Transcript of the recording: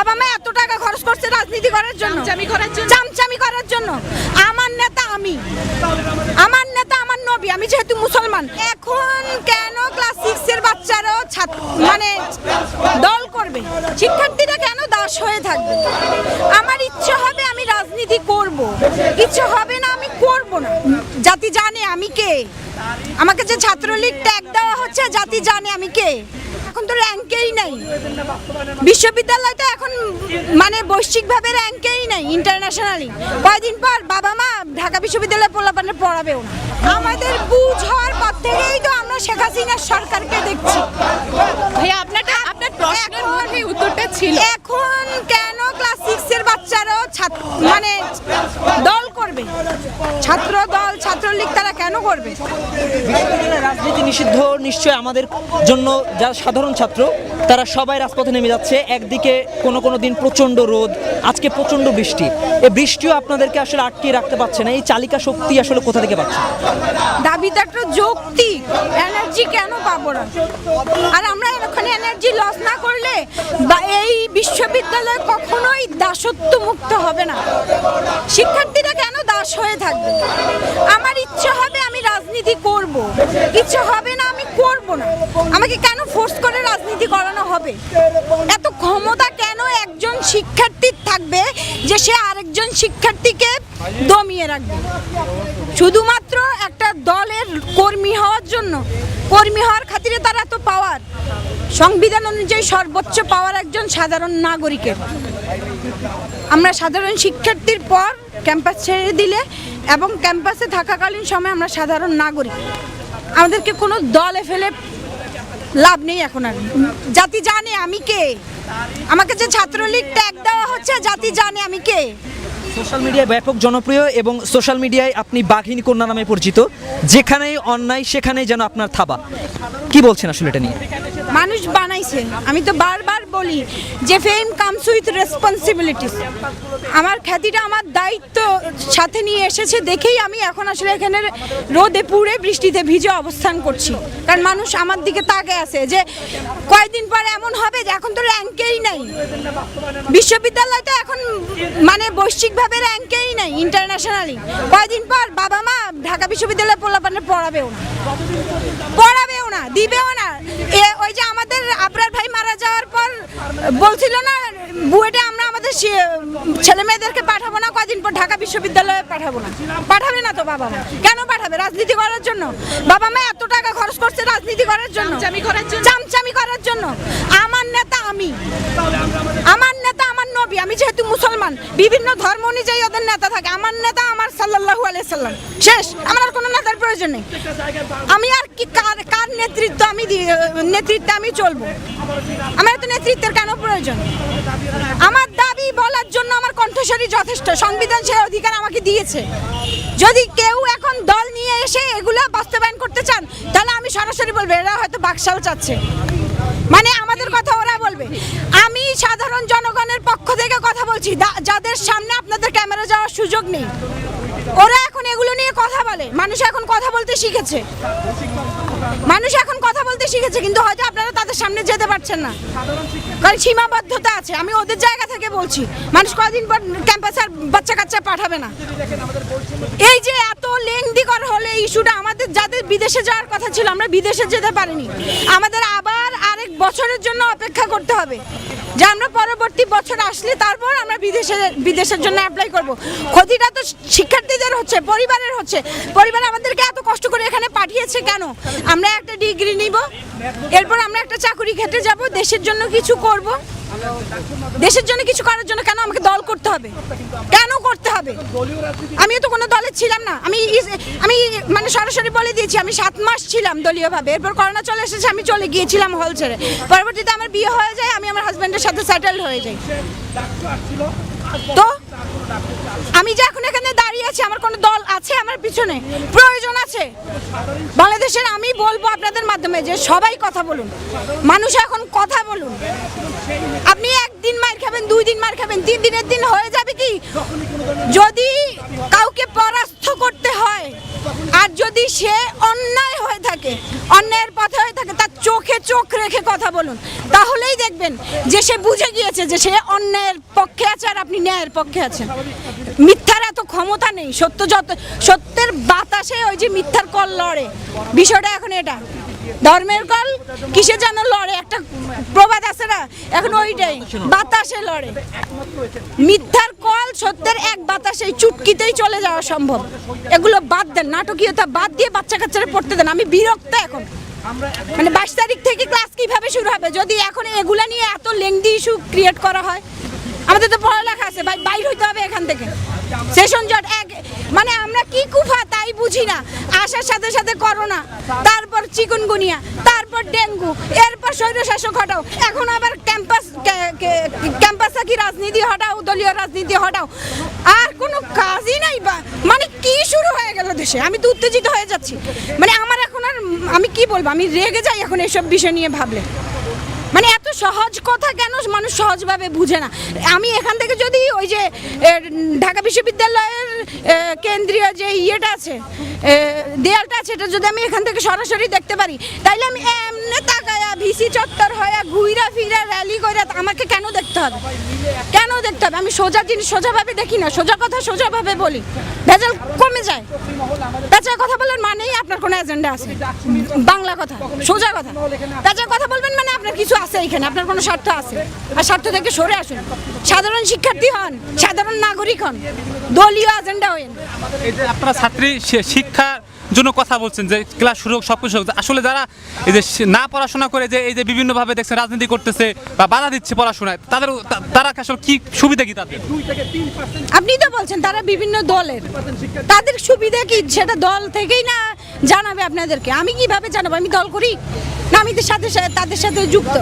বাবা মা এত টাকা খরচ করছে রাজনীতি করার জন্য। চামচামি করার জন্য? চামচামি করার জন্য। আমার নেতা আমি। আমার নেতা আমার নবী আমি যেহেতু মুসলমান। এখন কেন ক্লাস সিক্স এর বাচ্চারাও ছাত্র মানে দল করবে? শিক্ষার্থীরা কেন দাস হয়ে থাকবে? আমার ইচ্ছে হবে আমি রাজনীতি করব। ইচ্ছে হবে না আমি করব না। জাতি জানে আমি কে? আমাকে যে ছাত্রলীগ ট্যাগ দেওয়া হচ্ছে, জাতি জানে আমি কে? এখন তো র্যাঙ্কেই নাই। বিশ্ববিদ্যালয় তো এখন মানে বৈশ্বিকভাবে র্যাঙ্কেই নেই ইন্টারন্যাশনালি কয়েকদিন পর বাবা মা ঢাকা বিশ্ববিদ্যালয়ে পোলাপানে পড়াবেও না। আমাদের বুঝ হওয়ার পর থেকেই তো আমরা শেখ হাসিনার সরকারকে দেখছি ভাইয়া আপনারটা আপনার প্রশ্নের এখন- মধ্যে উত্তরটা ছিল এখন কেন ক্লাস সিক্স এর বাচ্চারাও ছাত্র মানে দল করবে ছাত্র দল ছাত্রলীগ তারা কেন করবে? রাজনীতি নিষিদ্ধ নিশ্চয় আমাদের জন্য যারা সাধারণ ছাত্র তারা সবাই রাজপথে নেমে যাচ্ছে। একদিকে কোনো কোনো দিন প্রচণ্ড রোদ আজকে প্রচণ্ড বৃষ্টি। এই বৃষ্টিও আপনাদেরকে আসলে আটকে রাখতে পারছে না। এই চালিকা শক্তি আসলে কোথা থেকে পাচ্ছে? দাবিটা একটা যৌক্তিক। এনার্জি কেন পাবো না? আর আমরা এখানে এনার্জি লস না করলে বা এই বিশ্ববিদ্যালয় কখনোই দাসত্ব মুক্ত হবে না। কেন দাস থাকবে। আমার ইচ্ছে হবে আমি রাজনীতি করব। ইচ্ছে হবে না আমি করব না। আমাকে কেন ফোর্স করে রাজনীতি করানো হবে? এত ক্ষমতা কেন একজন শিক্ষার্থীর থাকবে যে সে আরেকজন শিক্ষার্থীকে দমিয়ে রাখবে। শুধুমাত্র একটা দলের কর্মী হওয়ার জন্য, কর্মী হওয়ার খাতিরে তার এত পাওয়ার সংবিধান অনুযায়ী সর্বোচ্চ পাওয়ার একজন সাধারণ নাগরিকের। আমরা সাধারণ শিক্ষার্থীর পর ক্যাম্পাস ছেড়ে দিলে এবং ক্যাম্পাসে থাকাকালীন সময় আমরা সাধারণ নাগরিক। আমাদেরকে কোনো দলে ফেলে লাভ নেই এখন আর। জাতি জানে আমি কে। আমাকে যে ছাত্রলীগ ট্যাগ দেওয়া হচ্ছে, জাতি জানে আমি কে। সোশ্যাল মিডিয়ায় ব্যাপক জনপ্রিয় এবং সোশ্যাল মিডিয়ায় আপনি বাঘিনী কন্যা নামে পরিচিত। যেখানেই অন্যায়, সেখানেই যেন আপনার থাবা। কি বলছেন আসলে এটা নিয়ে? মানুষ বানাইছে। আমি তো বারবার বলি যে ফেম কামস উইথ রেসপন্সিবিলিটিস আমার খ্যাতিটা, আমার দায়িত্ব সাথে নিয়ে এসেছে দেখেই আমি এখন আসলে এখানে রোদে পুড়ে বৃষ্টিতে ভিজে অবস্থান করছি। কারণ মানুষ আমার দিকে তাকে আছে যে কয়েকদিন পর এমন হবে যে এখন তো র্যাঙ্কেই নাই। বিশ্ববিদ্যালয় তো এখন মানে বৈশ্বিকভাবে র্যাঙ্কেই নাই ইন্টারন্যাশনালি কয়েকদিন পর বাবা মা ঢাকা বিশ্ববিদ্যালয়ে পোলাপানে পড়াবেও না। পড়াবেও না দিবেও না। ওই যে আমাদের আবরার ভাই মারা যাওয়ার পর বলছিল না বুয়েটে আমরা আমাদের ছেলে মেয়েদেরকে পাঠাবো না কদিন পর ঢাকা বিশ্ববিদ্যালয়ে পাঠাবো না। পাঠাবে না তো বাবা মা। কেন পাঠাবে? রাজনীতি করার জন্য। বাবা মা এত টাকা খরচ করছে রাজনীতি করার জন্য। চামচামি করার জন্য? আমার নেতা আমি। আমার নেতা নবী, আমি যেহেতু মুসলমান, বিভিন্ন ধর্ম অনুযায়ী ওদের নেতা থাকে। আমার নেতা আমার সাল্লাল্লাহু আলাইহি সাল্লাম। শেষ, আমার আর কোনো নেতার প্রয়োজন নেই। আমি আর কি, কার কার নেতৃত্ব আমি নেতৃত্বে আমি চলবো? আমার তো নেতৃত্বের কেন প্রয়োজন? আমার দাবি বলার জন্য আমার কণ্ঠস্বরী যথেষ্ট। সংবিধান সে অধিকার আমাকে দিয়েছে। যদি কেউ এখন দল নিয়ে এসে এগুলো বাস্তবায়ন করতে চান, তাহলে আমি সরাসরি বলব, এরা হয়তো বাকশাল চাচ্ছে। মানে আমাদের কথা ওরা বলবে। আমি সাধারণ কথা বলছি যাদের সামনে আপনাদের ক্যামেরা যাওয়ার সুযোগ নেই, ওরা এখন এগুলো নিয়ে কথা বলে। মানুষ এখন কথা বলতে শিখেছে। মানুষ এখন কথা বলতে শিখেছে, কিন্তু হয়তো আপনারা তাদের সামনে যেতে পারছেন না। কারণ সীমাবদ্ধতা আছে, আমি ওদের জায়গা থেকে বলছি, মানুষ কদিন পর ক্যাম্পাসে আর বাচ্চা কাচ্চা পাঠাবে না। এই যে এত লেংদি হলে ইস্যুটা, আমাদের, যাদের বিদেশে যাওয়ার কথা ছিল, আমরা বিদেশে যেতে পারিনি। আমাদের বছরের জন্য অপেক্ষা করতে হবে। যে আমরা পরবর্তী বছর আসলে তারপর আমরা বিদেশে, বিদেশের জন্য অ্যাপ্লাই করব। ক্ষতিটা তো শিক্ষার্থীদের হচ্ছে, পরিবারের হচ্ছে। পরিবার আমাদেরকে এত কষ্ট করে এখানে পাঠিয়েছে কেন? আমরা একটা ডিগ্রি নিব, এরপর আমরা একটা চাকরি খেতে যাব, দেশের জন্য কিছু করব। দেশের জন্য কিছু করার জন্য কেন আমাকে দল করতে হবে? কেন করতে হবে? আমি তো কোনো দলে ছিলাম না। আমি আমি মানে সরাসরি বলে দিয়েছি, আমি সাত মাস ছিলাম দলীয়ভাবে। এরপর করোনা চলে এসেছে, আমি চলে গিয়েছিলাম হল ছেড়ে। পরবর্তীতে আমার বিয়ে হয়ে যায়, আমি আমার হাজব্যান্ডের সাথে সেটেল হয়ে যাই। তো, আমি যে এখন এখানে আছি আমার কোনো দল আছে আমার পিছনে? প্রয়োজন আছে। বাংলাদেশের আমি বলব আপনাদের মাধ্যমে যে সবাই কথা বলুন। মানুষ এখন কথা বলুন। আপনি একদিন মার খাবেন, দুই দিন মার খাবেন, তিন দিনের দিন হয়ে যাবে কি? যদি কাউকে পরাস্ত করতে হয় আর যদি সে অন্যায় হয়ে থাকে, অন্যায়ের পথে হয়ে থাকে, তার চোখে চোখ রেখে কথা বলুন। তাহলেই দেখবেন যে সে বুঝে গিয়েছে যে সে অন্যায়ের পক্ষে আছে আর আপনি ন্যায়ের পক্ষে আছেন। মিথ্যার এত ক্ষমতা নেই, সত্য যত সত্যের বাতাসে ওই যে মিথ্যার কল লড়ে। বিষয়টা এখন এটা। ধর্মের কল কিসে যেন লড়ে? একটা প্রবাদ আছে না? এখন ওইটাই, বাতাসে লড়ে। মিথ্যার কল সত্যের এক বাতাসে চুটকিতেই চলে যাওয়া সম্ভব। এগুলো বাদ দেন, নাটকীয়তা বাদ দিয়ে বাচ্চা কাচ্চারা পড়তে দেন। আমি বিরক্ত এখন। মানে বাইশ তারিখ থেকে ক্লাস কীভাবে শুরু হবে? যদি এখন এগুলা নিয়ে এত লেংদি ইস্যু ক্রিয়েট করা হয় আমাদের তো পড়ালেখা আছে বাইর হইতে হবে এখান থেকে। সেশন জট এক মানে আমরা কি কুফা তাই বুঝি না। আসার সাথে সাথে করোনা, তারপর চিকুনগুনিয়া, তারপর ডেঙ্গু, এরপর স্বৈরশাসক হটাও। এখন আবার ক্যাম্পাস ক্যাম্পাসে কি রাজনীতি হটাও, দলীয় রাজনীতি হটাও। আর কোনো কাজই নাই বা মানে কি শুরু হয়ে গেল দেশে? আমি তো উত্তেজিত হয়ে যাচ্ছি। মানে আমার এখন আর আমি কি বলব? আমি রেগে যাই এখন এসব বিষয় নিয়ে ভাবলে। মানে এত সহজ কথা কেন মানুষ সহজভাবে বুঝে না? আমি এখান থেকে যদি ওই যে ঢাকা বিশ্ববিদ্যালয়ের কেন্দ্রীয় যে ইয়েটা আছে দেয়ালটা আছে, এটা যদি আমি এখান থেকে সরাসরি দেখতে পারি, তাইলে আমি এমনি তাকায়া ভিসি চত্বর হয়ে ঘুইরা ফিরা র্যালি করে আমাকে কেন দেখতে হবে? কেন দেখতে হবে? আমি সোজা জিনিস সোজাভাবে দেখি না, সোজা কথা সোজাভাবে বলি। ভেজাল কমে যায়। তাছাড়া কথা বলার মানেই আপনার কোনো এজেন্ডা আছে। বাংলা কথা, সোজা কথা। তাছাড়া কথা বলবেন মানে আপনার কিছু আছে এখানে, আপনার কোনো স্বার্থ আছে। আর স্বার্থ থেকে সরে আসুন। সাধারণ শিক্ষার্থী হন, সাধারণ নাগরিক হন, দলীয় এজেন্ডা হইন আপনারা ছাত্রী, শি- শিক্ষার জন্য কথা বলছেন যে ক্লাস শুরু হোক, সব কিছু আসলে যারা এই যে না পড়াশোনা করে যে এই যে বিভিন্নভাবে দেখছে রাজনীতি করতেছে বা বাধা দিচ্ছে পড়াশোনায়, তাদের তারা আসলে কি সুবিধা কি তাদের? আপনি তো বলছেন তারা বিভিন্ন দলের। তাদের সুবিধা কি? সেটা দল থেকেই না জানাবে আপনাদেরকে। আমি কীভাবে জানাব? আমি দল করি? না, আমি সাথে তাদের সাথে যুক্ত।